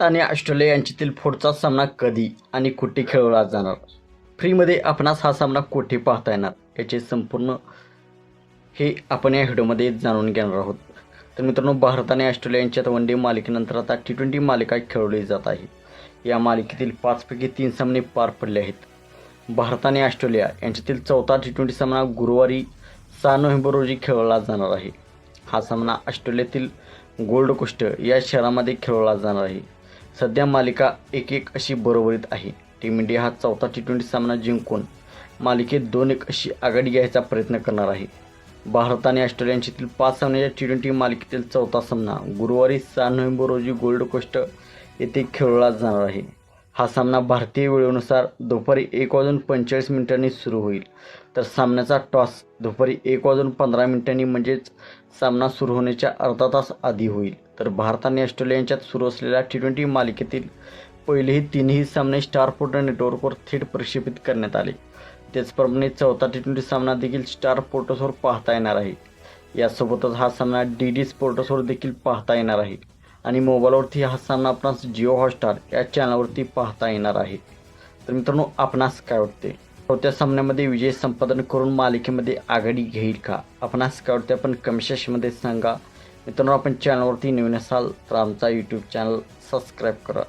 आणि ऑस्ट्रेलिया यांच्यातील पुढचा सामना कधी आणि कुठे खेळवला जाणार? फ्रीमध्ये आपणास हा सामना कुठे पाहता येणार? याचे संपूर्ण हे आपण या व्हिडिओमध्ये जाणून घेणार आहोत. तर मित्रांनो भारत आणि ऑस्ट्रेलिया यांच्यात वन डे मालिकेनंतर आता टी ट्वेंटी मालिका खेळवली जात आहे. या मालिकेतील पाचपैकी तीन सामने पार पडले आहेत. भारत आणि ऑस्ट्रेलिया यांच्यातील चौथा टी ट्वेंटी सामना गुरुवारी सहा नोव्हेंबर रोजी खेळवला जाणार आहे. हा सामना ऑस्ट्रेलियातील गोल्ड कोस्ट या शहरामध्ये खेळवला जाणार आहे. सध्या मालिका एक एक अशी बरोबरीत आहे. टीम इंडिया हा चौथा टी ट्वेंटी सामना जिंकून मालिकेत दोन एक अशी आघाडी घ्यायचा प्रयत्न करणार आहे. भारत आणि ऑस्ट्रेलियांच्यातील पाच सामन्याच्या टी ट्वेंटी मालिकेतील चौथा सामना गुरुवारी सहा नोव्हेंबर रोजी गोल्ड कोस्ट येथे खेळवला जाणार आहे. हा सामना भारतीय वेळेनुसार दुपारी एक वाजून पंचेचाळीस मिनिटांनी सुरू होईल. तर सामन्याचा टॉस दुपारी एक वाजून पंधरा मिनिटांनी म्हणजेच सामना सुरू होण्याच्या अर्धा तास आधी होईल. तर भारत आणि ऑस्ट्रेलिया यांच्यात सुरू असलेल्या टी ट्वेंटी मालिकेतील पहिलेही तीनही सामने स्टार पोर्टल नेटवर्कवर थेट प्रक्षेपित करण्यात आले. त्याचप्रमाणे चौथा टी ट्वेंटी सामना देखील स्टार पोर्टसवर पाहता येणार आहे. यासोबतच हा सामना डी डी स्पोर्टसवर देखील पाहता येणार आहे. आणि मोबाईलवरती हा सामना आपणास जिओ हॉटस्टार या चॅनलवरती पाहता येणार आहे. तर मित्रांनो आपणास काय वाटते? चौथ्या सामन्यामध्ये विजय संपादन करून मालिकेमध्ये आघाडी घेईल का? आपणास काय वाटते? आपण कमेंट सांगा. मित्रांनो आपण चॅनलवरती नवीन असाल तर आमचा यूट्यूब चॅनल सबस्क्राईब करा.